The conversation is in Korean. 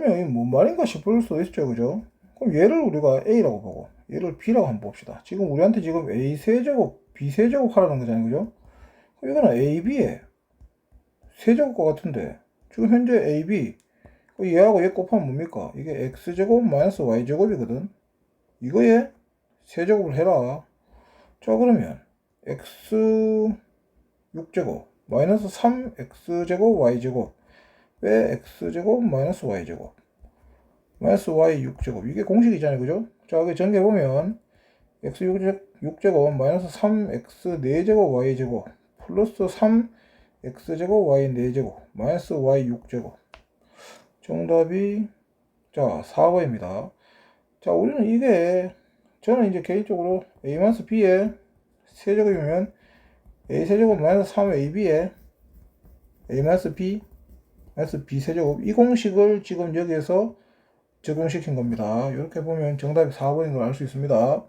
그러면 뭔 말인가 싶을 수도 있죠, 그죠? 그럼 얘를 우리가 A라고 보고 얘를 B라고 한번 봅시다. 지금 우리한테 지금 A 세제곱, B 세제곱 하라는 거잖아요, 그죠? 그럼 이거는 A, B의 세제곱과 같은데 지금 현재 A, B 그 얘하고 얘 곱하면 뭡니까? 이게 X제곱 마이너스 Y제곱이거든. 이거에 세제곱을 해라. 자 그러면 X 6제곱 마이너스 3X제곱 Y제곱 빼 X제곱 마이너스 Y제곱? 마이너스 Y 6제곱. 이게 공식이잖아요. 그죠? 자 여기 전개 보면 X 6제곱 마이너스 3X 4제곱 Y제곱 플러스 3X제곱 Y 4제곱 마이너스 Y 6제곱. 정답이 자 4번입니다. 자 우리는 이게 저는 이제 개인적으로 A 마이너스 B의 세제곱이면 A 세제곱 마이너스 3AB에 A 마이너스 B 마이너스 B 세제곱 이 공식을 지금 여기에서 적용시킨 겁니다. 이렇게 보면 정답이 4번인 걸 알 수 있습니다.